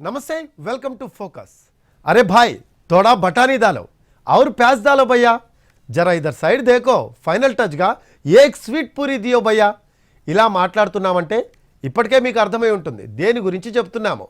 नमस्ते welcome to focus अरे भाई थोड़ा बटानी डालो और प्याज डालो भैया जरा इधर సైడ్ దేకో ఫైనల్ టచ్గా ఏక్ స్వీట్ పూరి దియో భయ్యా ఇలా మాట్లాడుతున్నామంటే ఇప్పటికే మీకు అర్థమై ఉంటుంది దేని గురించి చెప్తున్నాము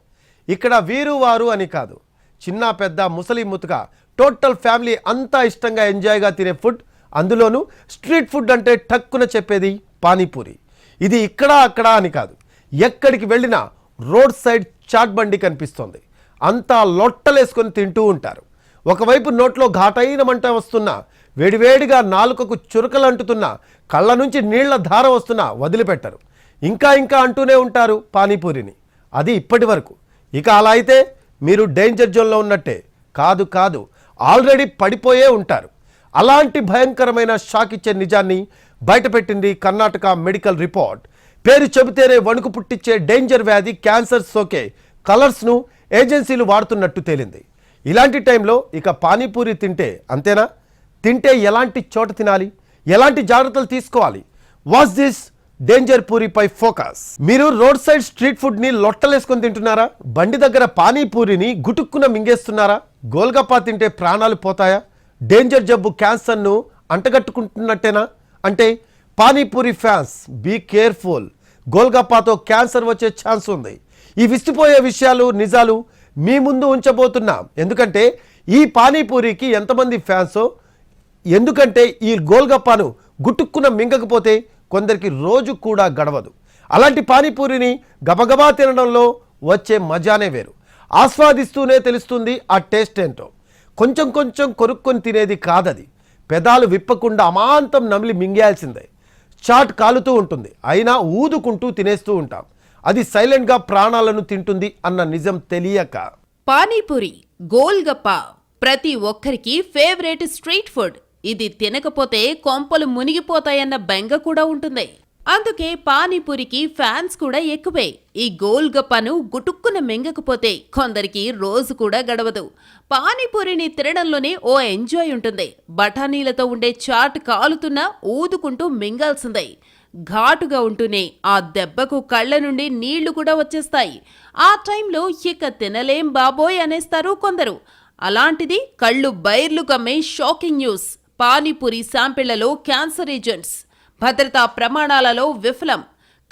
ఇక్కడ వీరు వారు అని కాదు చిన్న పెద్ద ముసలి ముతుక టోటల్ ఫ్యామిలీ అంతా ఇష్టంగా ఎంజాయ్గా తినే ఫుడ్ అందులోనూ స్ట్రీట్ ఫుడ్ అంటే టక్కున చెప్పేది పానీపూరి ఇది ఇక్కడ అక్కడ అని కాదు ఎక్కడికి వెళ్ళినా రోడ్ సైడ్ చాట్ బండి కనిపిస్తోంది. అంతా లొట్టలేసుకొని తింటూ ఉంటారు. ఒకవైపు నోట్లో ఘాటైన మంట వస్తున్నా వేడివేడిగా నాలుకకు చురుకలు అంటుతున్నా కళ్ళ నుంచి నీళ్ళ ధార వస్తున్నా వదిలిపెట్టరు. ఇంకా ఇంకా అంటూనే ఉంటారు పానీపూరిని. అది ఇప్పటి వరకు. ఇక అలా అయితే మీరు డేంజర్ జోన్లో ఉన్నట్టే. కాదు కాదు. ఆల్రెడీ పడిపోయే ఉంటారు. అలాంటి భయంకరమైన షాక్ ఇచ్చే నిజాన్ని బయటపెట్టింది కర్ణాటక మెడికల్ రిపోర్ట్. పేరు చెబితేనే వణుకు పుట్టించే డేంజర్ వ్యాధి క్యాన్సర్ సోకే కలర్స్ను ఏజెన్సీలు వాడుతున్నట్టు తేలింది. ఇలాంటి టైంలో ఇక పానీపూరి తింటే అంతేనా? తింటే ఎలాంటి చోట తినాలి? ఎలాంటి జాగ్రత్తలు తీసుకోవాలి? వాస్ దిస్ డేంజర్ పూరిపై ఫోకస్. మీరు రోడ్ సైడ్ స్ట్రీట్ ఫుడ్ని లొట్టలేసుకొని తింటున్నారా? బండి దగ్గర పానీపూరిని గుటుక్కున మింగేస్తున్నారా? గోల్గప్పా తింటే ప్రాణాలు పోతాయా? డేంజర్ జబ్బు క్యాన్సర్ను అంటగట్టుకుంటున్నట్టేనా? అంటే పానీపూరి ఫ్యాన్స్ బీ కేర్ఫుల్. గోల్గప్పాతో క్యాన్సర్ వచ్చే ఛాన్స్ ఉంది. ఈ విస్తుపోయే విషయాలు నిజాలు మీ ముందు ఉంచబోతున్నాం. ఎందుకంటే ఈ పానీపూరికి ఎంతమంది ఫ్యాన్సో ఎందుకంటే ఈ గోల్గప్పాను గుట్టుక్కున మింగకపోతే కొందరికి రోజు కూడా గడవదు. అలాంటి పానీపూరిని గబగబా తినడంలో వచ్చే మజానే వేరు. ఆస్వాదిస్తూనే తెలుస్తుంది ఆ టేస్ట్ ఏంటో. కొంచెం కొంచెం కొరుక్కొని తినేది కాదది. పెదాలు విప్పకుండా అమాంతం నమిలి మింగేయాల్సిందే. చాట్ కాలుతూ ఉంటుంది. అయినా ఊదుకుంటూ తినేస్తూ ఉంటాం. అది సైలెంట్గా ప్రాణాలను తింటుంది అన్న నిజం తెలియక. పానీపూరి గోల్గప్ప ప్రతి ఒక్కరికి ఫేవరెట్ స్ట్రీట్ ఫుడ్. ఇది తినకపోతే కొంపలు మునిగిపోతాయన్న బెంగ కూడా ఉంటుంది. అందుకే పానీపూరికి ఫ్యాన్స్ కూడా ఎక్కువే. ఈ గోల్గప్పను గుటుక్కున మింగకపోతే కొందరికి రోజు కూడా గడవదు. పానీపూరిని తినడంలోనే ఓ ఎంజాయ్ ఉంటుంది. బఠానీలతో ఉండే చాట్ కాలుతున్నా ఊదుకుంటూ మింగాల్సిందే. ఘాటుగా ఉంటూనే ఆ దెబ్బకు కళ్ళ నుండి నీళ్ళు కూడా వచ్చేస్తాయి. ఆ టైంలో ఇక తినలేం బాబోయ్ అనేస్తారు కొందరు. అలాంటిది కళ్ళు బైర్లు కమ్మే షాకింగ్ న్యూస్. పానీపూరి శాంపిళ్ళలో క్యాన్సర్ ఏజెంట్స్. భద్రతా ప్రమాణాలలో విఫలం.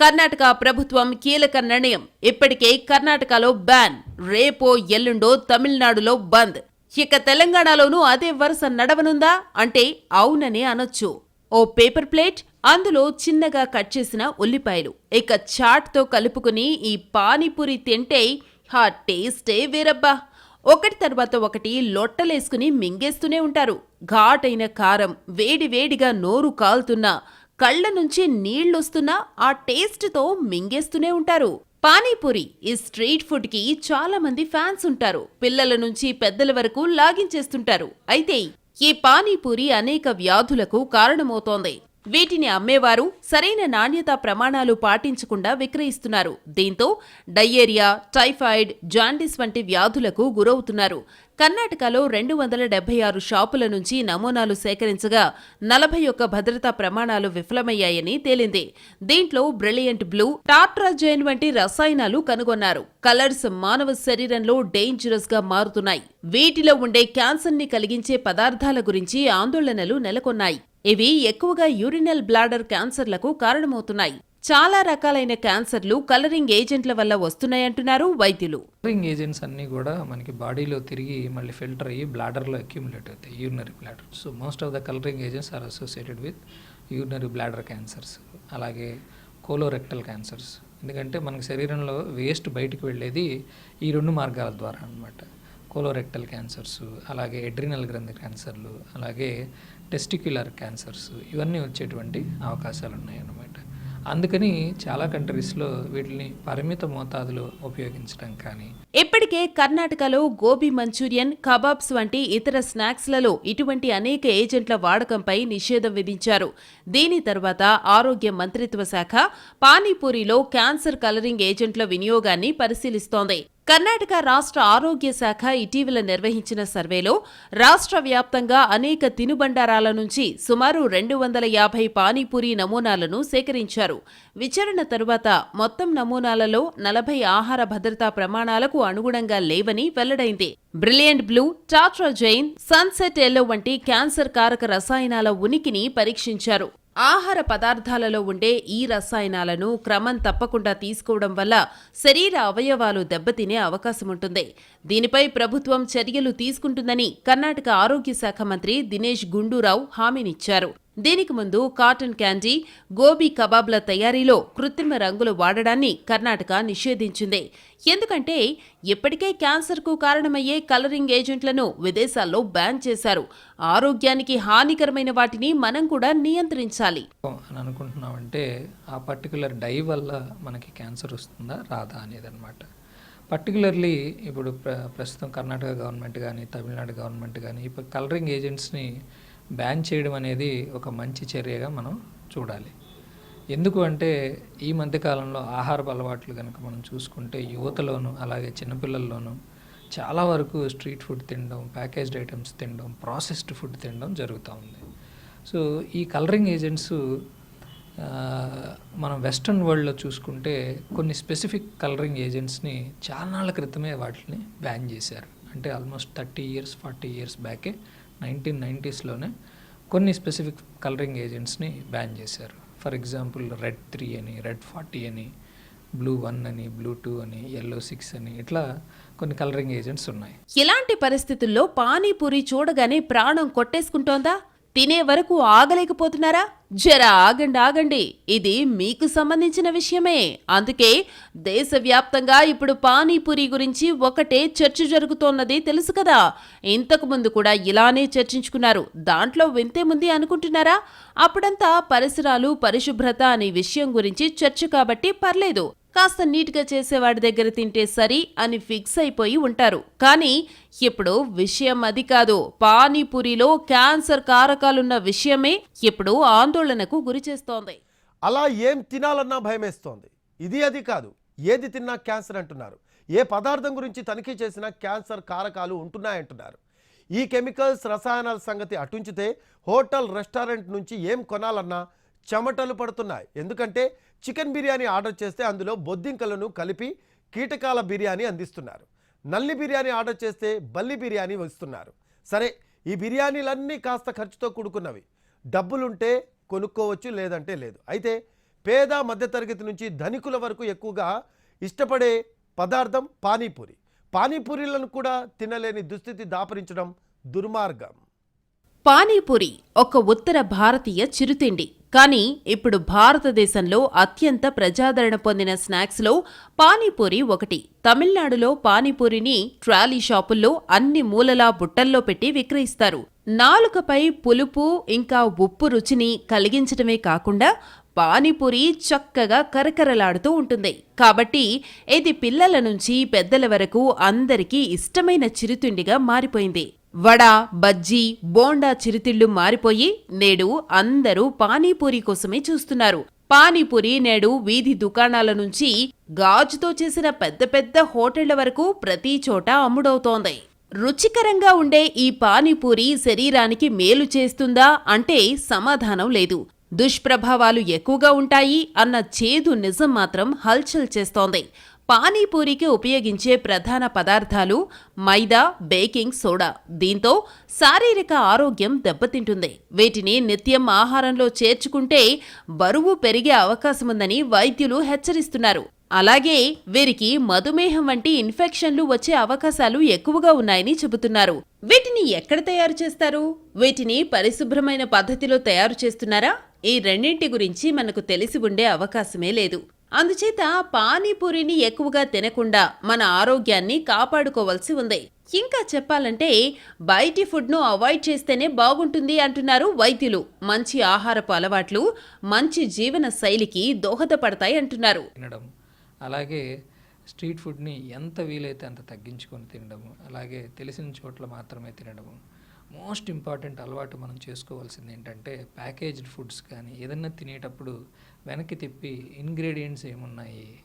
కర్ణాటక ప్రభుత్వం కీలక నిర్ణయం. ఇప్పటికే కర్ణాటకలో బ్యాన్. రేపో ఎల్లుండో తమిళనాడులో బంద్. ఇక తెలంగాణలోనూ అదే వరుస నడవనుందా? అంటే అవుననే అనొచ్చు. ఓ పేపర్ ప్లేట్ అందులో చిన్నగా కట్ చేసిన ఉల్లిపాయలు. ఇక చాట్తో కలుపుకుని ఈ పానీపూరి తింటే ఆ టేస్టే వేరబ్బా. ఒకటి తర్వాత ఒకటి లొట్టలేసుకుని మింగేస్తూనే ఉంటారు. ఘాటైన కారం వేడివేడిగా నోరు కాలుతున్నా కళ్ళ నుంచి నీళ్ళొస్తున్నా ఆ టేస్ట్తో మింగేస్తూనే ఉంటారు. పానీపూరి ఈ స్ట్రీట్ ఫుడ్కి చాలా మంది ఫ్యాన్స్ ఉంటారు. పిల్లల నుంచి పెద్దల వరకు లాగించేస్తుంటారు. అయితే ఈ పానీపూరి అనేక వ్యాధులకు కారణమవుతోంది. వీటిని అమ్మేవారు సరైన నాణ్యత ప్రమాణాలు పాటించకుండా విక్రయిస్తున్నారు. దీంతో డయేరియా టైఫాయిడ్ జాండీస్ వంటి వ్యాధులకు గురవుతున్నారు. కర్ణాటకలో రెండు వందల డెబ్బై ఆరు షాపుల నుంచి నమూనాలు సేకరించగా నలభై ఒక్క భద్రతా ప్రమాణాలు విఫలమయ్యాయని తేలింది. దీంట్లో బ్రిలియంట్ బ్లూ టాట్రాజైన్ వంటి రసాయనాలు కనుగొన్నారు. కలర్స్ మానవ శరీరంలో డేంజరస్గా మారుతున్నాయి. వీటిలో ఉండే క్యాన్సర్ని కలిగించే పదార్థాల గురించి ఆందోళనలు నెలకొన్నాయి. ఇవి ఎక్కువగా యూరినల్ బ్లాడర్ క్యాన్సర్లకు కారణమవుతున్నాయి. చాలా రకాలైన క్యాన్సర్లు కలరింగ్ ఏజెంట్ల వల్ల వస్తున్నాయంటున్నారు వైద్యులు. కలరింగ్ ఏజెంట్స్ అన్నీ కూడా మనకి బాడీలో తిరిగి మళ్ళీ ఫిల్టర్ అయ్యి బ్లాడర్లో అక్యూములేట్ అవుతాయి urinary bladder so most of the colouring agents are associated with urinary bladder cancers అలాగే కోలోరెక్టల్ క్యాన్సర్స్ ఎందుకంటే మనకి శరీరంలో వేస్ట్ బయటకు వెళ్ళేది ఈ రెండు మార్గాల ద్వారా అనమాట కోలోరెక్టల్ క్యాన్సర్స్ అలాగే ఎడ్రినల్ గ్రంథి క్యాన్సర్లు అలాగే టెస్టిక్యులర్ క్యాన్సర్స్ ఇవన్నీ వచ్చేటువంటి అవకాశాలు ఉన్నాయన్నమాట. అందుకని చాలా కంట్రీస్లో వీటిని పరిమిత మోతాదులో ఉపయోగించడం కానీ. ఇప్పటికే కర్ణాటకలో గోబీ మంచూరియన్ కబాబ్స్ వంటి ఇతర స్నాక్స్లలో ఇటువంటి అనేక ఏజెంట్ల వాడకంపై నిషేధం విధించారు. దీని తర్వాత ఆరోగ్య మంత్రిత్వ శాఖ పానీపూరిలో క్యాన్సర్ కలరింగ్ ఏజెంట్ల వినియోగాన్ని పరిశీలిస్తోంది. కర్ణాటక రాష్ట్ర ఆరోగ్య శాఖ ఇటీవల నిర్వహించిన సర్వేలో రాష్ట్ర వ్యాప్తంగా అనేక తినుబండారాల నుంచి సుమారు రెండు వందల యాభై పానీపూరి నమూనాలను సేకరించారు. విచారణ తరువాత మొత్తం నమూనాలలో నలభై ఆహార భద్రతా ప్రమాణాలకు అనుగుణంగా లేవని వెల్లడైంది. Brilliant blue tartrazine sunset yellow వంటి క్యాన్సర్ కారక రసాయనాల ఉనికిని పరీక్షించారు. ఆహార పదార్థాలలో ఉండే ఈ రసాయనాలను క్రమం తప్పకుండా తీసుకోవడం వల్ల శరీర అవయవాలు దెబ్బతినే అవకాశం ఉంటుంది దీనిపై ప్రభుత్వం చర్యలు తీసుకుంటుందని కర్ణాటక ఆరోగ్య శాఖ మంత్రి దినేష్ గుండూరావు హామీనిచ్చారు. దీనికి ముందు కాటన్ క్యాండీ గోబీ కబాబ్ల తయారీలో కృత్రిమ రంగులు వాడడాన్ని కర్ణాటక నిషేధించింది. ఎందుకంటే ఇప్పటికే క్యాన్సర్కు కారణమయ్యే కలరింగ్ ఏజెంట్లను విదేశాల్లో బ్యాన్ చేశారు. ఆరోగ్యానికి హానికరమైన వాటిని మనం కూడా నియంత్రించాలి. అని అనుకుంటున్నామంటే ఆ పర్టికులర్ డై వల్ల మనకి క్యాన్సర్ వస్తుందా రాదా అనేది అనమాట పర్టికులర్లీ ఇప్పుడు ప్ర ప్రస్తుతం కర్ణాటక గవర్నమెంట్ కానీ తమిళనాడు గవర్నమెంట్ కానీ ఇప్పుడు కలరింగ్ ఏజెంట్స్ని బ్యాన్ చేయడం అనేది ఒక మంచి చర్యగా మనం చూడాలి. ఎందుకు అంటే ఈ మధ్యకాలంలో ఆహారపు అలవాట్లు కనుక మనం చూసుకుంటే యువతలోను అలాగే చిన్నపిల్లల్లోనూ చాలా వరకు స్ట్రీట్ ఫుడ్ తినడం ప్యాకేజ్డ్ ఐటమ్స్ తినడం ప్రాసెస్డ్ ఫుడ్ తినడం జరుగుతూ ఉంది. సో ఈ కలరింగ్ ఏజెంట్స్ మనం వెస్ట్రన్ వరల్డ్లో చూసుకుంటే కొన్ని స్పెసిఫిక్ కలరింగ్ ఏజెంట్స్ని చాలా నాళ్ళ క్రితమే వాటిని బ్యాన్ చేశారు. అంటే almost thirty years forty years బ్యాకే nineteen నైంటీస్లోనే కొన్ని స్పెసిఫిక్ కలరింగ్ ఏజెంట్స్ని బ్యాన్ చేశారు. ఫర్ ఎగ్జాంపుల్ రెడ్ త్రీ అని రెడ్ ఫార్టీ అని బ్లూ వన్ అని బ్లూ టూ అని ఎల్లో సిక్స్ అని ఇట్లా కొన్ని కలరింగ్ ఏజెంట్స్ ఉన్నాయి. ఇలాంటి పరిస్థితుల్లో పానీపూరి చూడగానే ప్రాణం కొట్టేసుకుంటోందా? తినే వరకు ఆగలేకపోతున్నారా? జర ఆగండి ఆగండి. ఇది మీకు సంబంధించిన విషయమే. అందుకే దేశవ్యాప్తంగా ఇప్పుడు పానీపూరి గురించి ఒకటే చర్చ జరుగుతోన్నది తెలుసు కదా. ఇంతకు ముందు కూడా ఇలానే చర్చించుకున్నారు. దాంట్లో వింతేముంది అనుకుంటున్నారా? అప్పుడంతా పరిసరాలు పరిశుభ్రత అనే విషయం గురించి చర్చ కాబట్టి పర్లేదు. కాస్త నీట్గా చేసేవాడి దగ్గర తింటే సరి అని ఫిక్స్ అయిపోయి ఉంటారు. కానీ ఇప్పుడు విషయం అది కాదు. పానీపూరిలో క్యాన్సర్ కారకాలున్న విషయమే ఇప్పుడు ఆందోళనకు గురి చేస్తోంది. అలా ఏం తినాలన్నా భయమేస్తోంది. ఇది అది కాదు. ఏది తిన్నా క్యాన్సర్ అంటున్నారు. ఏ పదార్థం గురించి తనిఖీ చేసినా క్యాన్సర్ కారకాలు ఉంటున్నాయంటున్నారు. ఈ కెమికల్స్ రసాయనాల సంగతి అటుంచితే హోటల్ రెస్టారెంట్ నుంచి ఏం కొనాలన్నా చెమటలు పడుతున్నాయి. ఎందుకంటే చికెన్ బిర్యానీ ఆర్డర్ చేస్తే అందులో బొద్దింకలను కలిపి కీటకాల బిర్యానీ అందిస్తున్నారు. నల్లి బిర్యానీ ఆర్డర్ చేస్తే బల్లి బిర్యానీ వస్తున్నారు. సరే ఈ బిర్యానీలన్నీ కాస్త ఖర్చుతో కూడుకున్నవి. డబ్బులుంటే కొనుక్కోవచ్చు లేదంటే లేదు. అయితే పేద మధ్యతరగతి నుంచి ధనికుల వరకు ఎక్కువగా ఇష్టపడే పదార్థం పానీపూరి. పానీపూరీలను కూడా తినలేని దుస్థితి దాపరించడం దుర్మార్గం. పానీపూరి ఒక ఉత్తర భారతీయ చిరుతిండి. కానీ ఇప్పుడు భారతదేశంలో అత్యంత ప్రజాదరణ పొందిన స్నాక్స్లో పానీపూరి ఒకటి. తమిళనాడులో పానీపూరిని ట్రాలీ షాపుల్లో అన్ని మూలలా బుట్టల్లో పెట్టి విక్రయిస్తారు. నాలుకపై పులుపు ఇంకా ఉప్పు రుచిని కలిగించడమే కాకుండా పానీపూరి చక్కగా కరకరలాడుతూ ఉంటుంది. కాబట్టి ఇది పిల్లల నుంచి పెద్దల వరకు అందరికీ ఇష్టమైన చిరుతిండిగా మారిపోయింది. వడ బజ్జీ బోండా చిరుతిళ్ళు మారిపోయి నేడు అందరూ పానీపూరి కోసమే చూస్తున్నారు. పానీపూరి నేడు వీధి దుకాణాల నుంచి గాజుతో చేసిన పెద్ద పెద్ద హోటళ్ళ వరకు ప్రతి చోట అమ్ముడవుతోంది. రుచికరంగా ఉండే ఈ పానీపూరి శరీరానికి మేలు చేస్తుందా అంటే సమాధానం లేదు. దుష్ప్రభావాలు ఎక్కువగా ఉంటాయి అన్న చేదు నిజం మాత్రం హల్చల్ చేస్తోంది. పానీపూరికి ఉపయోగించే ప్రధాన పదార్థాలు మైదా బేకింగ్ సోడా. దీంతో శారీరక ఆరోగ్యం దెబ్బతింటుంది. వీటిని నిత్యం ఆహారంలో చేర్చుకుంటే బరువు పెరిగే అవకాశముందని వైద్యులు హెచ్చరిస్తున్నారు. అలాగే వీరికి మధుమేహం వంటి ఇన్ఫెక్షన్లు వచ్చే అవకాశాలు ఎక్కువగా ఉన్నాయని చెబుతున్నారు. వీటిని ఎక్కడ తయారు చేస్తారు? వీటిని పరిశుభ్రమైన పద్ధతిలో తయారు చేస్తున్నారా? ఈ రెండింటి గురించి మనకు తెలిసి ఉండే అవకాశమే లేదు. అందుచేత పానీపూరిని ఎక్కువగా తినకుండా మన ఆరోగ్యాన్ని కాపాడుకోవాల్సి ఉంది. ఇంకా చెప్పాలంటే బయటి ఫుడ్ను అవాయిడ్ చేస్తేనే బాగుంటుంది అంటున్నారు వైద్యులు. మంచి ఆహారపు అలవాట్లు మంచి జీవన శైలికి దోహదపడతాయి అంటున్నారు. తినడం అలాగే స్ట్రీట్ ఫుడ్ని ఎంత వీలైతే అంత తగ్గించుకొని తినడము అలాగే తెలిసిన చోట్ల మాత్రమే తినడము మోస్ట్ ఇంపార్టెంట్ అలవాటు మనం చేసుకోవాల్సింది ఏంటంటే ప్యాకేజ్డ్ ఫుడ్స్ కానీ ఏదన్నా తినేటప్పుడు వెనక్కి తిప్పి ఇంగ్రీడియంట్స్ ఏమున్నాయి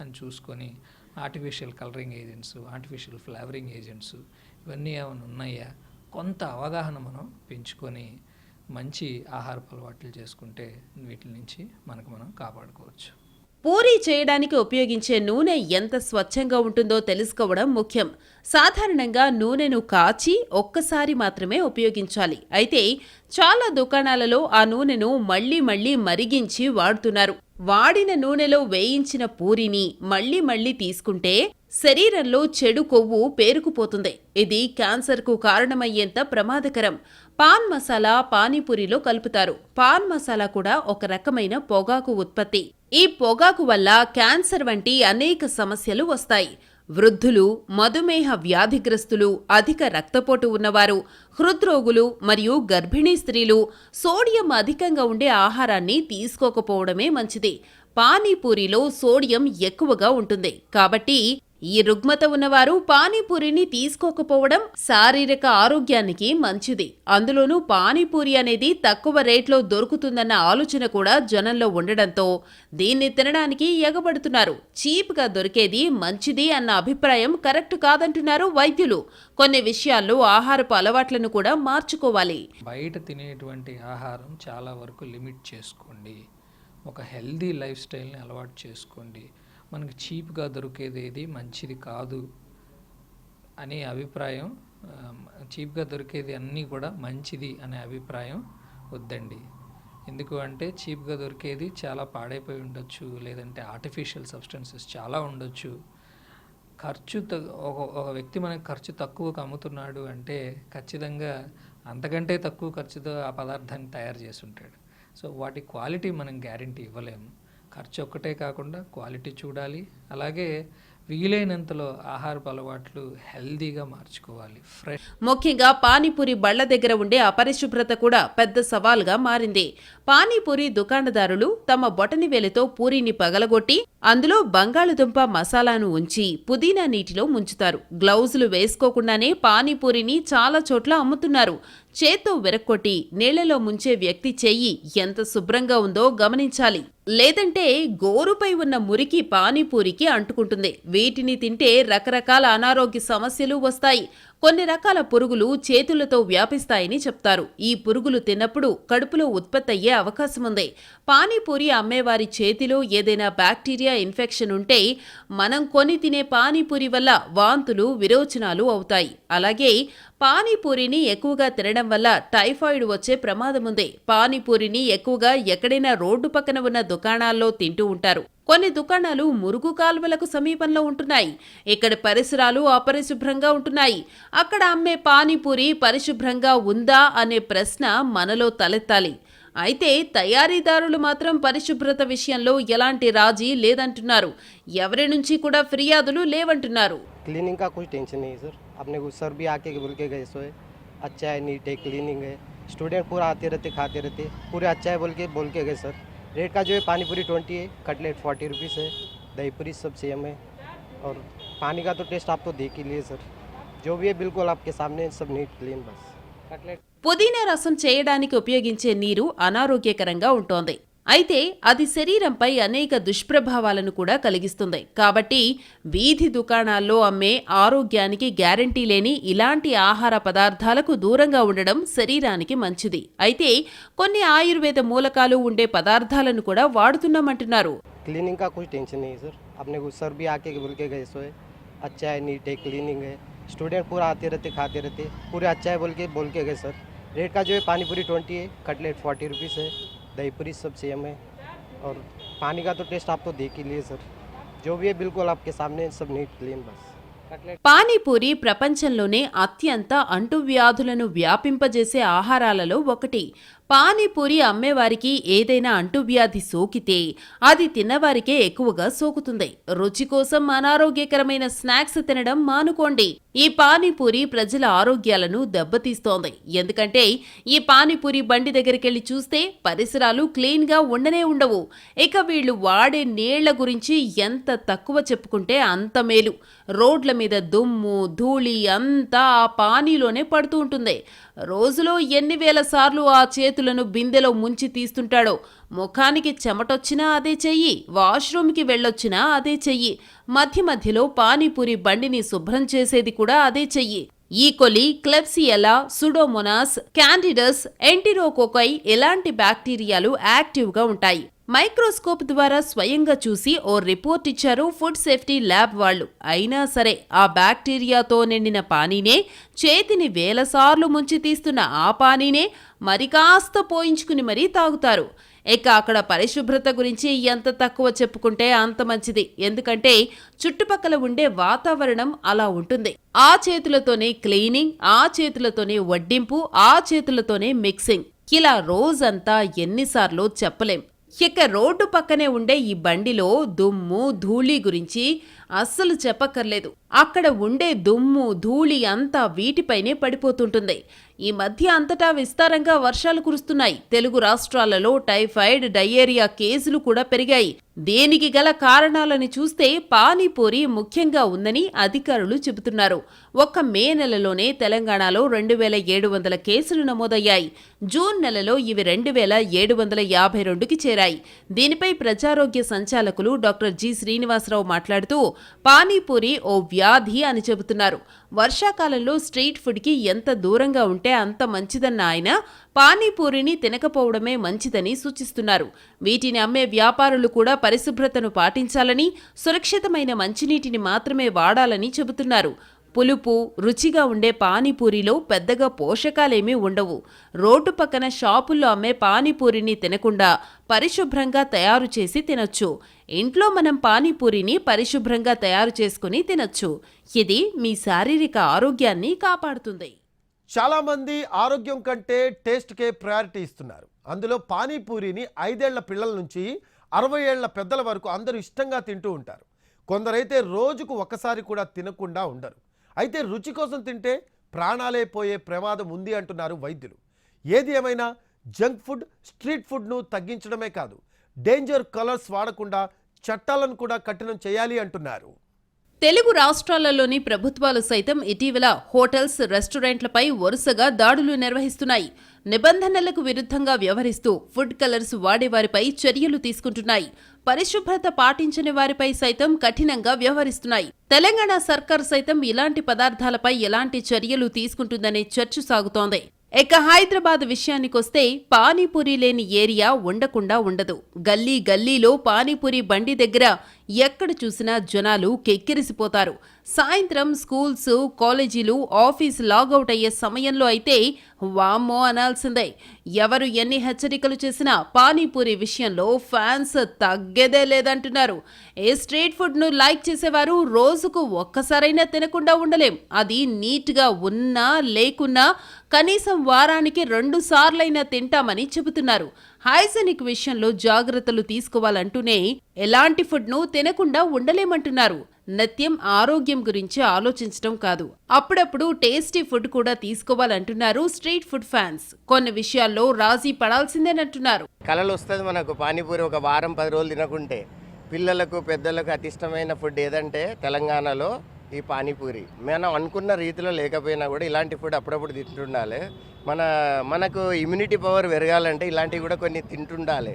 అని చూసుకొని artificial colouring agents artificial flavouring agents ఇవన్నీ ఏమైనా ఉన్నాయా? కొంత అవగాహన మనం పెంచుకొని మంచి ఆహారపు అలవాట్లు చేసుకుంటే వీటి నుంచి మనకు మనం కాపాడుకోవచ్చు. పూరీ చేయడానికి ఉపయోగించే నూనె ఎంత స్వచ్ఛంగా ఉంటుందో తెలుసుకోవడం ముఖ్యం. సాధారణంగా నూనెను కాచి ఒక్కసారి మాత్రమే ఉపయోగించాలి. అయితే చాలా దుకాణాలలో ఆ నూనెను మళ్ళీ మళ్ళీ మరిగించి వాడుతున్నారు. వాడిన నూనెలో వేయించిన పూరిని మళ్ళీ మళ్ళీ తీసుకుంటే శరీరంలో చెడు కొవ్వు పేరుకుపోతుంది. ఇది క్యాన్సర్కు కారణమయ్యేంత ప్రమాదకరం. పాన్ మసాలా పానీపూరిలో కలుపుతారు. పాన్ మసాలా కూడా ఒక రకమైన పొగాకు ఉత్పత్తి. ఈ పొగాకు వల్ల క్యాన్సర్ వంటి అనేక సమస్యలు వస్తాయి. వృద్ధులు మధుమేహ వ్యాధిగ్రస్తులు అధిక రక్తపోటు ఉన్నవారు హృద్రోగులు మరియు గర్భిణీ స్త్రీలు సోడియం అధికంగా ఉండే ఆహారాన్ని తీసుకోకపోవడమే మంచిది. పానీపూరిలో సోడియం ఎక్కువగా ఉంటుంది. కాబట్టి ఈ రుగ్మత ఉన్నవారు పానీపూరిని తీసుకోకపోవడం శారీరక ఆరోగ్యానికి మంచిది. అందులోనూ పానీపూరి అనేది తక్కువ రేట్లో దొరుకుతుందన్న ఆలోచన కూడా జనంలో ఉండడంతో దీన్ని తినడానికి ఎగబడుతున్నారు. చీప్గా దొరికేది మంచిది అన్న అభిప్రాయం కరెక్ట్ కాదంటున్నారు వైద్యులు. కొన్ని విషయాల్లో ఆహారపు అలవాట్లను కూడా మార్చుకోవాలి. బయట తినేటువంటి ఆహారం చాలా వరకు లిమిట్ చేసుకోండి. ఒక హెల్దీ లైఫ్ స్టైల్ని అలవాటు చేసుకోండి. మనకి చీప్గా దొరికేది ఏది మంచిది కాదు అనే అభిప్రాయం చీప్గా దొరికేది అన్నీ కూడా మంచిది అనే అభిప్రాయం వద్దండి. ఎందుకు అంటే చీప్గా దొరికేది చాలా పాడైపోయి ఉండొచ్చు లేదంటే ఆర్టిఫిషియల్ సబ్స్టెన్సెస్ చాలా ఉండొచ్చు. ఖర్చు ఒక ఒక వ్యక్తి మనకు ఖర్చు తక్కువకు అమ్ముతున్నాడు అంటే ఖచ్చితంగా అంతకంటే తక్కువ ఖర్చుతో ఆ పదార్థాన్ని తయారు చేసి ఉంటాడు. సో వాటి క్వాలిటీ మనం గ్యారంటీ ఇవ్వలేము. ఖర్చు ఒక్కటే కాకుండా క్వాలిటీ చూడాలి. అలాగే వీలైనంతలో ఆహారపు అలవాట్లు హెల్దీగా మార్చుకోవాలి. ఫ్రెష్ ముఖ్యంగా పానీపూరి బళ్ళ దగ్గర ఉండే అపరిశుభ్రత కూడా పెద్ద సవాల్గా మారింది. పానీపూరి దుకాణదారులు తమ బొటని వేలితో పూరీని పగలగొట్టి అందులో బంగాళదుంప మసాలాను ఉంచి పుదీనా నీటిలో ముంచుతారు. గ్లౌజులు వేసుకోకుండానే పానీపూరిని చాలా చోట్ల అమ్ముతున్నారు. చేత్తో విరక్కొట్టి నీళ్ళలో ముంచే వ్యక్తి చెయ్యి ఎంత శుభ్రంగా ఉందో గమనించాలి. లేదంటే గోరుపై ఉన్న మురికి పానీపూరికి అంటుకుంటుంది. వీటిని తింటే రకరకాల అనారోగ్య సమస్యలు వస్తాయి. కొన్ని రకాల పురుగులు చేతులతో వ్యాపిస్తాయని చెప్తారు. ఈ పురుగులు తిన్నప్పుడు కడుపులో ఉత్పత్తి అయ్యే అవకాశం ఉంది. పానీపూరి అమ్మేవారి చేతిలో ఏదైనా బ్యాక్టీరియా ఇన్ఫెక్షన్ ఉంటే మనం కొని తినే పానీపూరి వల్ల వాంతులు విరోచనాలు అవుతాయి. అలాగే పానీపూరిని ఎక్కువగా తినడం వల్ల టైఫాయిడ్ వచ్చే ప్రమాదముంది పానీపూరిని ఎక్కువగా ఎక్కడైనా రోడ్డు పక్కన ఉన్న దుకాణాల్లో తింటూ ఉంటారు. కొన్ని దుకాణాలు మురుగు కాల్వలకు సమీపంలో ఉంటున్నాయి ఇక్కడ పరిసరాలు అపరిశుభ్రంగా ఉంటున్నాయి అక్కడ అమ్మే పానీపూరి పరిశుభ్రంగా ఉందా అనే ప్రశ్న మనలో తలెత్తాలి అయితే తయారీదారులు మాత్రం పరిశుభ్రత విషయంలో ఎలాంటి రాజీ లేదంటున్నారు ఎవరి నుంచి కూడా ఫిర్యాదులు లేవంటున్నారు क्लीनिंग का कुछ टेंशन नहीं है सर अपने को सर भी आके बोल के गए सो है अच्छा है नीट है क्लीनिंग है स्टूडेंट पूरा आते रहते खाते रहते पूरे अच्छा है बोल के बोल के गए सर रेट का जो है पानी पूरी ट्वेंटी है कटलेट फोर्टी रुपीज़ है दही पूरी सब सेम है और पानी का तो टेस्ट आप तो देख ही लिए सर जो भी है बिल्कुल आपके सामने है, सब नीट क्लीन बस कटलेट పుదీనా రసం చేయడానికి ఉపయోగించే నీరు అనారోగ్యకరంగా ఉంటోంది అయితే అది శరీరంపై అనేక దుష్ప్రభావాలను కూడా కలిగిస్తుంది కాబట్టి వీధి దుకాణాల్లో అమ్మే ఆరోగ్యానికి గ్యారంటీ లేని ఇలాంటి ఆహార పదార్థాలకు దూరంగా ఉండడం శరీరానికి మంచిది అయితే కొన్ని ఆయుర్వేద మూలకాలు ఉండే పదార్థాలను కూడా వాడుతున్నామంటున్నారు क्लीनिंग का कुछ टेंशन नहीं है सर अपने को सर भी आके बोल के गए सो है अच्छा है नीट है क्लीनिंग है स्टूडेंट पूरा आते रहते खाते रहते पूरे अच्छा है बोल के बोल के गए सर रेट का जो है पानी पूरी ट्वेंटी है कटलेट फोर्टी रुपीज़ है दही पूरी सब सेम है और पानी का तो टेस्ट आप तो देख ही लिए सर जो भी है बिल्कुल आपके सामने है, सब नीट क्लीन बस कटलेट పానీపూరి ప్రపంచంలోనే అత్యంత అంటువ్యాధులను వ్యాపింపజేసే ఆహారాలలో ఒకటి పానీపూరి అమ్మేవారికి ఏదైనా అంటువ్యాధి సోకితే అది తిన్నవారికే ఎక్కువగా సోకుతుంది. రుచి కోసం అనారోగ్యకరమైన స్నాక్స్ తినడం మానుకోండి. ఈ పానీపూరి ప్రజల ఆరోగ్యాలను దెబ్బతీస్తోంది. ఎందుకంటే ఈ పానీపూరి బండి దగ్గరికెళ్ళి చూస్తే పరిసరాలు క్లీన్గా ఉండనే ఉండవు. ఇక వీళ్ళు వాడే నీళ్ళ గురించి ఎంత తక్కువ చెప్పుకుంటే అంత మేలు. రోడ్ల మీద దుమ్ము ధూళి అంతా ఆ పానీలోనే పడుతూ ఉంటుంది. రోజులో ఎన్ని వేల సార్లు ఆ చేతులను బిందెలో ముంచి తీస్తుంటాడో ముఖానికి చెమటొచ్చినా అదే చెయ్యి వాష్రూమ్కి వెళ్ళొచ్చినా అదే చెయ్యి మధ్య మధ్యలో పానీపూరి బండిని శుభ్రం చేసేది కూడా అదే చెయ్యి. ఈకొలి క్లెప్సియలా సుడోమోనాస్ క్యాండిడస్ ఎంటిరోకోకై ఎలాంటి బ్యాక్టీరియాలు యాక్టివ్గా ఉంటాయి? మైక్రోస్కోప్ ద్వారా స్వయంగా చూసి ఓ రిపోర్ట్ ఇచ్చారు ఫుడ్ సేఫ్టీ ల్యాబ్ వాళ్ళు. అయినా సరే ఆ బ్యాక్టీరియాతో నిండిన పానీనే చేతిని వేలసార్లు ముంచి తీస్తున్న ఆ పానీనే మరి కాస్త పోయించుకుని మరీ తాగుతారు. ఇక అక్కడ పరిశుభ్రత గురించి ఎంత తక్కువ చెప్పుకుంటే అంత మంచిది. ఎందుకంటే చుట్టుపక్కల ఉండే వాతావరణం అలా ఉంటుంది. ఆ చేతులతోనే క్లీనింగ్ ఆ చేతులతోనే వడ్డింపు ఆ చేతులతోనే మిక్సింగ్. ఇలా రోజంతా ఎన్నిసార్లు చెప్పలేం. ఇక రోడ్డు పక్కనే ఉండే ఈ బండిలో దుమ్ము ధూళి గురించి అస్సలు చెప్పక్కర్లేదు. అక్కడ ఉండే దుమ్ము ధూళి అంతా వీటిపైనే పడిపోతుంటుంది. ఈ మధ్య అంతటా విస్తారంగా వర్షాలు కురుస్తున్నాయి. తెలుగు రాష్ట్రాలలో టైఫాయిడ్ డయేరియా కేసులు కూడా పెరిగాయి. దేనికి గల కారణాలని చూస్తే పానీపూరి ముఖ్యంగా ఉందని అధికారులు చెబుతున్నారు. ఒక్క మే నెలలోనే తెలంగాణలో రెండు వేల ఏడు వందల కేసులు నమోదయ్యాయి. జూన్ నెలలో ఇవి రెండు వేల ఏడు వందల యాభై రెండుకి చేరాయి. దీనిపై ప్రజారోగ్య సంచాలకులు డాక్టర్ జి శ్రీనివాసరావు మాట్లాడుతూ పానీపూరి ఓ వ్యాధి అని చెబుతున్నారు. వర్షాకాలంలో స్ట్రీట్ ఫుడ్కి ఎంత దూరంగా ఉంటే అంత మంచిదన్న ఆయన పానీపూరిని తినకపోవడమే మంచిదని సూచిస్తున్నారు. వీటిని అమ్మే వ్యాపారులు కూడా పరిశుభ్రతను పాటించాలని సురక్షితమైన మంచినీటిని మాత్రమే వాడాలని చెబుతున్నారు. పులుపు రుచిగా ఉండే పానీపూరిలో పెద్దగా పోషకాలేమీ ఉండవు. రోడ్డు పక్కన షాపుల్లో అమ్మే పానీపూరిని తినకుండా పరిశుభ్రంగా తయారు చేసి తినొచ్చు. ఇంట్లో మనం పానీపూరిని పరిశుభ్రంగా తయారు చేసుకుని తినొచ్చు. ఇది మీ శారీరక ఆరోగ్యాన్ని కాపాడుతుంది. చాలామంది ఆరోగ్యం కంటే టేస్ట్కే ప్రయారిటీ ఇస్తున్నారు. అందులో పానీపూరిని ఐదేళ్ళ పిల్లల నుంచి అరవై ఏళ్ళ పెద్దల వరకు అందరూ ఇష్టంగా తింటూ ఉంటారు. కొందరైతే రోజుకు ఒక్కసారి కూడా తినకుండా ఉండరు. అయితే రుచి కోసం తింటే ప్రాణాలే పోయే ప్రమాదం ఉంది అంటున్నారు వైద్యులు. ఏది ఏమైనా జంక్ ఫుడ్ స్ట్రీట్ ఫుడ్ను తగ్గించడమే కాదు డేంజర్ కలర్స్ వాడకుండా చట్టాలను కూడా కఠినం చేయాలి అంటున్నారు. తెలుగు రాష్ట్రాలలోని ప్రభుత్వాలు సైతం ఇటీవల హోటల్స్ రెస్టారెంట్లపై వరుసగా దాడులు నిర్వహిస్తున్నాయి. నిబంధనలకు విరుద్ధంగా వ్యవహరిస్తూ ఫుడ్ కలర్స్ వాడేవారిపై చర్యలు తీసుకుంటున్నాయి. పరిశుభ్రత పాటించని వారిపై సైతం కఠినంగా వ్యవహరిస్తున్నాయి. తెలంగాణ సర్కార్ సైతం ఇలాంటి పదార్థాలపై ఎలాంటి చర్యలు తీసుకుంటుందనే చర్చ సాగుతోంది. ఇక హైదరాబాద్ విషయానికొస్తే పానీపూరి లేని ఏరియా ఉండకుండా ఉండదు. గల్లీ గల్లీలో పానీపూరి బండి దగ్గర ఎక్కడ చూసినా జనాలు కెక్కిరిసిపోతారు. సాయంత్రం స్కూల్స్ కాలేజీలు ఆఫీస్ లాగౌట్ అయ్యే సమయంలో అయితే వామ్మో అనాల్సిందే. ఎవరు ఎన్ని హెచ్చరికలు చేసినా పానీపూరి విషయంలో ఫ్యాన్స్ తగ్గేదే లేదంటున్నారు. ఏ స్ట్రీట్ ఫుడ్ను లైక్ చేసేవారు రోజుకు ఒక్కసారైనా తినకుండా ఉండలేం. అది నీట్గా ఉన్నా లేకున్నా కనీసం వారానికి రెండు సార్లైనా తింటామని చెబుతున్నారు. హైజెనిక్ విషయంలో జాగ్రత్తలు తీసుకోవాలంటూనే ఎలాంటి ఫుడ్ను తినకుండా ఉండలేమంటున్నారు. నిత్యం ఆరోగ్యం గురించి ఆలోచించడం కాదు. అప్పుడప్పుడు టేస్టీ ఫుడ్ కూడా తీసుకోవాలంటున్నారు స్ట్రీట్ ఫుడ్ ఫ్యాన్స్. కొన్ని విషయాల్లో రాజీ పడాల్సిందేనంటున్నారు. కళలు వస్తుంది మనకు పానీపూరి ఒక వారం పది రోజులు తినకుంటే. పిల్లలకు పెద్దలకు అతి ఇష్టమైన ఫుడ్ ఏదంటే తెలంగాణలో ఈ పానీపూరి. మనం అనుకున్న రీతిలో లేకపోయినా కూడా ఇలాంటి ఫుడ్ అప్పుడప్పుడు తింటుండాలి. మన మనకు ఇమ్యూనిటీ పవర్ పెరగాలంటే ఇలాంటివి కూడా కొన్ని తింటుండాలి.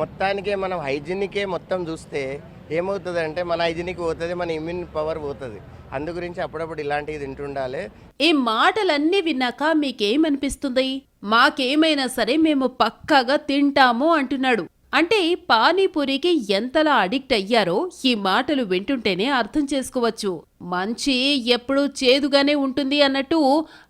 మొత్తానికే మనం హైజీనికే మొత్తం చూస్తే ఏమవుతుంది అంటే మన హైజీనిక్ పోతుంది మన ఇమ్యూన్ పవర్ పోతుంది. అందు గురించి అప్పుడప్పుడు ఇలాంటివి తింటుండాలి. ఈ మాటలన్నీ విన్నాక మీకేమనిపిస్తుంది? మాకేమైనా సరే మేము పక్కాగా తింటాము అంటున్నాడు. అంటే పానీపూరికి ఎంతలా అడిక్ట్ అయ్యారో ఈ మాటలు వింటుంటేనే అర్థం చేసుకోవచ్చు. మంచి ఎప్పుడూ చేదుగానే ఉంటుంది అన్నట్టు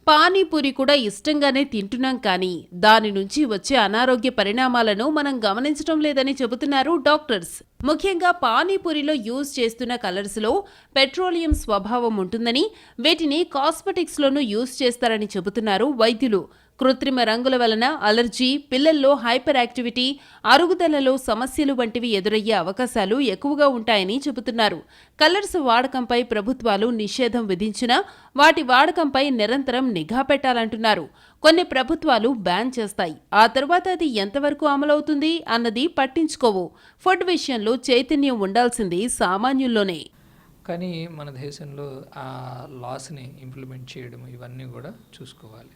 పానీపూరి కూడా ఇష్టంగానే తింటున్నాం కానీ దాని నుంచి వచ్చే అనారోగ్య పరిణామాలను మనం గమనించడం లేదని చెబుతున్నారు డాక్టర్స్. ముఖ్యంగా పానీపూరిలో యూజ్ చేస్తున్న కలర్స్లో పెట్రోలియం స్వభావం ఉంటుందని వీటిని కాస్మెటిక్స్లోనూ యూజ్ చేస్తారని చెబుతున్నారు వైద్యులు. కృత్రిమ రంగుల వలన అలర్జీ పిల్లల్లో హైపర్ యాక్టివిటీ అరుగుదలలో సమస్యలు వంటివి ఎదురయ్యే అవకాశాలు ఎక్కువగా ఉంటాయని చెబుతున్నారు. కలర్స్ వాడకంపై ప్రభుత్వాలు నిషేధం విధించినా వాటి వాడకంపై నిరంతరం నిఘా పెట్టాలంటున్నారు. కొన్ని ప్రభుత్వాలు బ్యాన్ చేస్తాయి. ఆ తర్వాత అది ఎంతవరకు అమలవుతుంది అన్నది పట్టించుకోవు. ఫుడ్ విషయంలో చైతన్యం ఉండాల్సింది సామాన్యుల్లోనే. కానీ మన దేశంలో ఆ లాస్ని ఇంప్లిమెంట్ చేయడం ఇవన్నీ కూడా చూసుకోవాలి.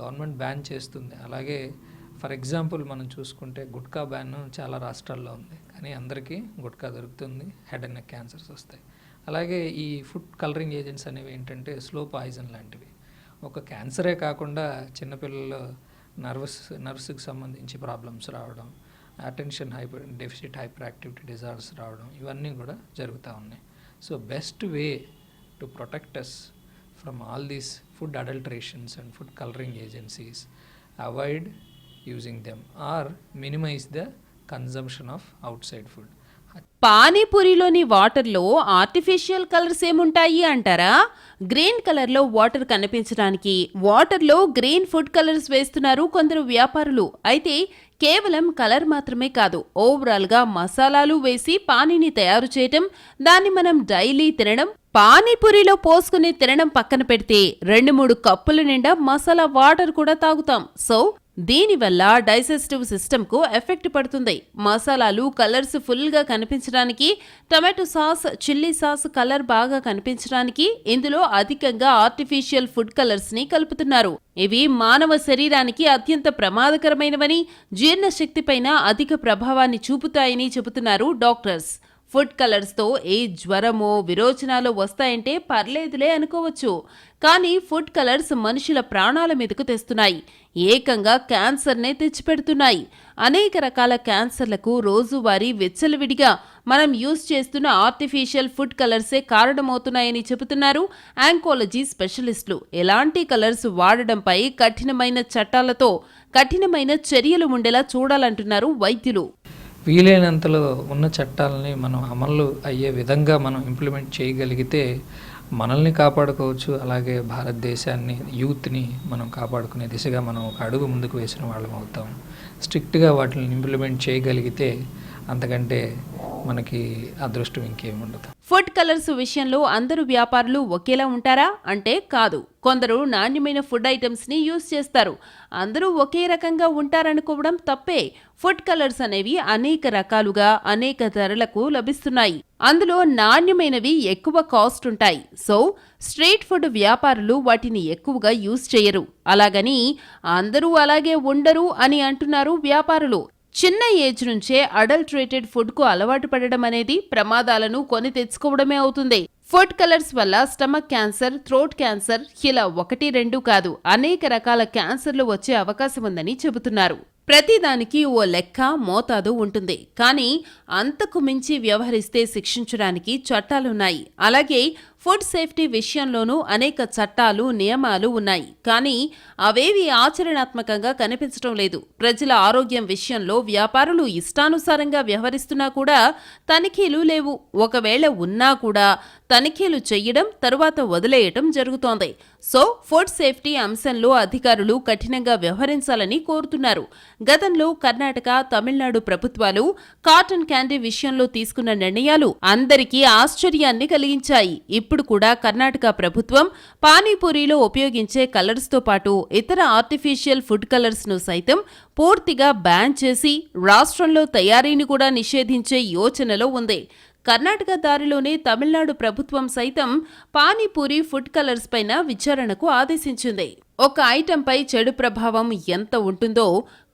గవర్నమెంట్ బ్యాన్ చేస్తుంది. అలాగే ఫర్ ఎగ్జాంపుల్ మనం చూసుకుంటే గుట్కా బ్యాన్ చాలా రాష్ట్రాల్లో ఉంది. కానీ అందరికీ గుట్కా దొరుకుతుంది. హెడ్ అండ్ నెక్ క్యాన్సర్స్ వస్తాయి. అలాగే ఈ ఫుడ్ కలరింగ్ ఏజెంట్స్ అనేవి ఏంటంటే స్లో పాయిజన్ లాంటివి. ఒక క్యాన్సరే కాకుండా చిన్నపిల్లలు నర్వస్ నర్వ్స్కి సంబంధించి ప్రాబ్లమ్స్ రావడం attention hyper deficit hyperactivity disorders రావడం ఇవన్నీ కూడా జరుగుతూ ఉన్నాయి. So best way to protect us from all these food adulterations and food coloring agencies, avoid using them or minimize the consumption of outside food. పానీపూరిలోని వాటర్లో artificial colours ఏముంటాయి అంటారా? Green కలర్లో వాటర్ కనిపించడానికి వాటర్లో గ్రీన్ ఫుడ్ కలర్స్ వేస్తున్నారు కొందరు వ్యాపారులు. అయితే కేవలం కలర్ మాత్రమే కాదు ఓవరాల్గా మసాలాలు వేసి పానీని తయారు చేయటం దాన్ని మనం డైలీ తినడం పానీపూరిలో పోసుకుని తినడం పక్కన పెడితే రెండు మూడు కప్పుల నిండా మసాలా వాటర్ కూడా తాగుతాం. సో దీనివల్ల డైజెస్టివ్ సిస్టమ్కు ఎఫెక్ట్ పడుతుంది. మసాలాలు కలర్స్ ఫుల్గా కనిపించడానికి tomato sauce chilli sauce colour బాగా కనిపించడానికి ఇందులో అధికంగా ఆర్టిఫిషియల్ ఫుడ్ కలర్స్ని కలుపుతున్నారు. ఇవి మానవ శరీరానికి అత్యంత ప్రమాదకరమైనవని జీర్ణశక్తిపైన అధిక ప్రభావాన్ని చూపుతాయని చెబుతున్నారు డాక్టర్స్. ఫుడ్ కలర్స్తో ఏ జ్వరమో విరోచనాలు వస్తాయంటే పర్లేదులే అనుకోవచ్చు. కానీ ఫుడ్ కలర్స్ మనుషుల ప్రాణాల మీదకు తెస్తున్నాయి. ఏకంగా క్యాన్సర్నే తెచ్చిపెడుతున్నాయి. అనేక రకాల క్యాన్సర్లకు రోజువారీ వెచ్చలవిడిగా మనం యూజ్ చేస్తున్న ఆర్టిఫిషియల్ ఫుడ్ కలర్సే కారణమవుతున్నాయని చెబుతున్నారు యాంకోలజీ స్పెషలిస్టులు. ఎలాంటి కలర్స్ వాడడంపై కఠినమైన చట్టాలతో కఠినమైన చర్యలు ఉండేలా చూడాలంటున్నారు వైద్యులు. వీలైనంతలో ఉన్న చట్టాలని మనం అమలు అయ్యే విధంగా మనం ఇంప్లిమెంట్ చేయగలిగితే మనల్ని కాపాడుకోవచ్చు అలాగే భారతదేశాన్ని యూత్ని మనం కాపాడుకునే దిశగా మనం ఒక అడుగు ముందుకు వేసిన వాళ్ళం అవుతాం. స్ట్రిక్ట్గా వాటిని ఇంప్లిమెంట్ చేయగలిగితే అంతకంటే మనకి అదృష్టం ఇంకేముండదు. ఫుడ్ కలర్స్ విషయంలో అందరూ వ్యాపారులు ఒకేలా ఉంటారా? అంటే కాదు. కొందరు నాణ్యమైన ఫుడ్ ఐటమ్స్ని యూజ్ చేస్తారు. అందరూ ఒకే రకంగా ఉంటారనుకోవడం తప్పే. ఫుడ్ కలర్స్ అనేవి అనేక రకాలుగా అనేక ధరలకు లభిస్తున్నాయి. అందులో నాణ్యమైనవి ఎక్కువ కాస్ట్ ఉంటాయి. సో స్ట్రీట్ ఫుడ్ వ్యాపారులు వాటిని ఎక్కువగా యూజ్ చేయరు. అలాగని అందరూ అలాగే ఉండరు అని అంటున్నారు వ్యాపారులు. చిన్న ఏజ్ నుంచే అడల్ట్రేటెడ్ ఫుడ్కు అలవాటు పడడం అనేది ప్రమాదాలను కొని తెచ్చుకోవడమే అవుతుంది. ఫుడ్ కలర్స్ వల్ల స్టమక్ క్యాన్సర్ థ్రోట్ క్యాన్సర్ ఇలా ఒకటి రెండు కాదు అనేక రకాల క్యాన్సర్లు వచ్చే అవకాశం ఉందని చెబుతున్నారు. ప్రతిదానికి ఓ లెక్క మోతాదు ఉంటుంది. కానీ అంతకు మించి వ్యవహరిస్తే శిక్షించడానికి చట్టాలున్నాయి. అలాగే ఫుడ్ సేఫ్టీ విషయంలోనూ అనేక చట్టాలు నియమాలు ఉన్నాయి. కానీ అవేవి ఆచరణాత్మకంగా కనిపించడం లేదు. ప్రజల ఆరోగ్యం విషయంలో వ్యాపారులు ఇష్టానుసారంగా వ్యవహరిస్తున్నా కూడా తనిఖీలు లేవు. ఒకవేళ ఉన్నా కూడా తనిఖీలు చేయడం తరువాత వదిలేయటం జరుగుతోంది. సో ఫుడ్ సేఫ్టీ అంశంలో అధికారులు కఠినంగా వ్యవహరించాలని కోరుతున్నారు. గతంలో కర్ణాటక తమిళనాడు ప్రభుత్వాలు కాటన్ క్యాండీ విషయంలో తీసుకున్న నిర్ణయాలు అందరికీ ఆశ్చర్యాన్ని కలిగించాయి. ఇప్పుడు కూడా కర్ణాటక ప్రభుత్వం పానీపూరిలో ఉపయోగించే కలర్స్తో పాటు ఇతర ఆర్టిఫిషియల్ ఫుడ్ కలర్స్ను సైతం పూర్తిగా బ్యాన్ చేసి రాష్ట్రంలో తయారీని కూడా నిషేధించే యోచనలో ఉంది. కర్ణాటక దారిలోనే తమిళనాడు ప్రభుత్వం సైతం పానీపూరి ఫుడ్ కలర్స్ పైన విచారణకు ఆదేశించింది. ఒక ఐటెంపై చెడు ప్రభావం ఎంత ఉంటుందో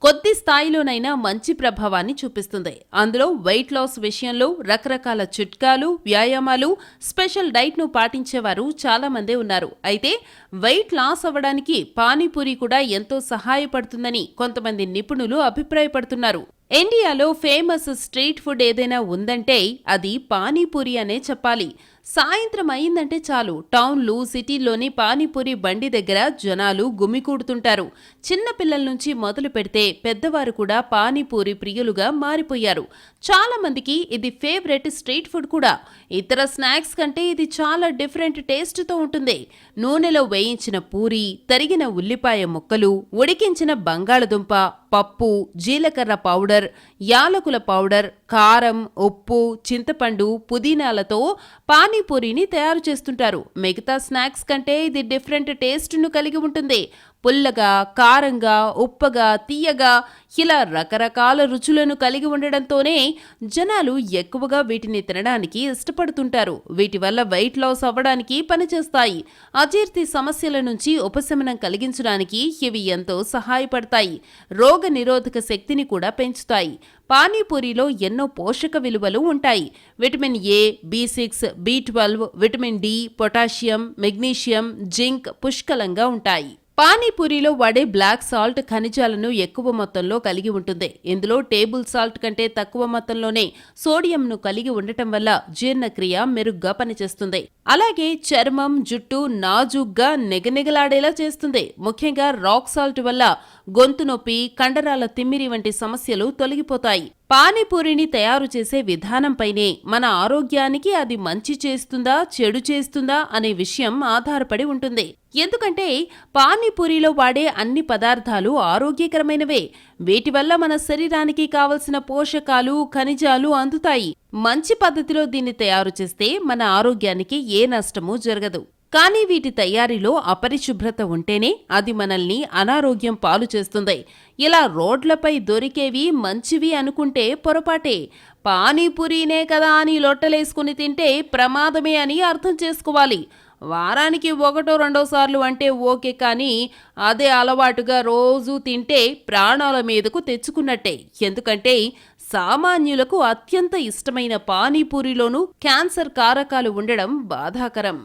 కొద్ది స్థాయిలోనైనా మంచి ప్రభావాన్ని చూపిస్తుంది. అందులో వెయిట్ లాస్ విషయంలో రకరకాల చిట్కాలు వ్యాయామాలు స్పెషల్ డైట్ను పాటించేవారు చాలామందే ఉన్నారు. అయితే వెయిట్ లాస్ అవ్వడానికి పానీపూరి కూడా ఎంతో సహాయపడుతుందని కొంతమంది నిపుణులు అభిప్రాయపడుతున్నారు. ఇండియాలో ఫేమస్ స్ట్రీట్ ఫుడ్ ఏదైనా ఉందంటే అది పానీపూరి అనే చెప్పాలి. సాయంత్రం అయిందంటే చాలు. టౌన్లు సిటీల్లోని పానీపూరి బండి దగ్గర జనాలు గుమికూడుతుంటారు. చిన్నపిల్లల నుంచి మొదలు పెడితే పెద్దవారు కూడా పానీపూరి ప్రియులుగా మారిపోయారు. చాలా మందికి ఇది ఫేవరెట్ స్ట్రీట్ ఫుడ్ కూడా. ఇతర స్నాక్స్ కంటే ఇది చాలా డిఫరెంట్ టేస్ట్తో ఉంటుంది. నూనెలో వేయించిన పూరి తరిగిన ఉల్లిపాయ ముక్కలు ఉడికించిన బంగాళదుంప పప్పు జీలకర్ర పౌడర్ యాలకుల పౌడర్ కారం ఉప్పు చింతపండు పుదీనాలతో పానీపూరిని తయారు చేస్తుంటారు. మిగతా స్నాక్స్ కంటే ఇది డిఫరెంట్ టేస్ట్ను కలిగి ఉంటుంది. పుల్లగా కారంగా ఉప్పగా తీయగా ఇలా రకరకాల రుచులను కలిగి ఉండడంతోనే జనాలు ఎక్కువగా వీటిని తినడానికి ఇష్టపడుతుంటారు. వీటి వల్ల వెయిట్ లాస్ అవ్వడానికి పనిచేస్తాయి. అజీర్తి సమస్యల నుంచి ఉపశమనం కలిగించడానికి ఇవి ఎంతో సహాయపడతాయి. రోగ నిరోధక శక్తిని కూడా పెంచుతాయి. పానీపూరిలో ఎన్నో పోషక విలువలు ఉంటాయి. Vitamin A B six B twelve vitamin D potassium magnesium zinc పుష్కలంగా ఉంటాయి. పానీపూరిలో వాడే బ్లాక్ సాల్ట్ ఖనిజాలను ఎక్కువ మొత్తంలో కలిగి ఉంటుంది. ఇందులో టేబుల్ సాల్ట్ కంటే తక్కువ మొత్తంలోనే సోడియంను కలిగి ఉండటం వల్ల జీర్ణక్రియ మెరుగ్గా పనిచేస్తుంది. అలాగే చర్మం జుట్టు నాజుగ్గా నిగనిగలాడేలా చేస్తుంది. ముఖ్యంగా రాక్ సాల్ట్ వల్ల గొంతు నొప్పి కండరాల తిమ్మిరి వంటి సమస్యలు తొలగిపోతాయి. పానీపూరిని తయారు చేసే విధానంపైనే మన ఆరోగ్యానికి అది మంచి చేస్తుందా చెడు చేస్తుందా అనే విషయం ఆధారపడి ఉంటుంది. ఎందుకంటే పానీపూరిలో వాడే అన్ని పదార్థాలు ఆరోగ్యకరమైనవే. వీటి వల్ల మన శరీరానికి కావలసిన పోషకాలు ఖనిజాలు అందుతాయి. మంచి పద్ధతిలో దీన్ని తయారు చేస్తే మన ఆరోగ్యానికి ఏ నష్టమూ జరగదు. కానీ వీటి తయారీలో అపరిశుభ్రత ఉంటేనే అది మనల్ని అనారోగ్యం పాలు చేస్తుంది. ఇలా రోడ్లపై దొరికేవి మంచివి అనుకుంటే పొరపాటే. పానీపూరీనే కదా అని లొట్టలేసుకుని తింటే ప్రమాదమే అని అర్థం చేసుకోవాలి. వారానికి ఒకటో రెండో సార్లు అంటే ఓకే కానీ అదే అలవాటుగా రోజు తింటే ప్రాణాల మీదకు తెచ్చుకున్నట్టే. ఎందుకంటే సామాన్యులకు అత్యంత ఇష్టమైన పానీపూరిలోనూ క్యాన్సర్ కారకాలు ఉండడం బాధాకరం.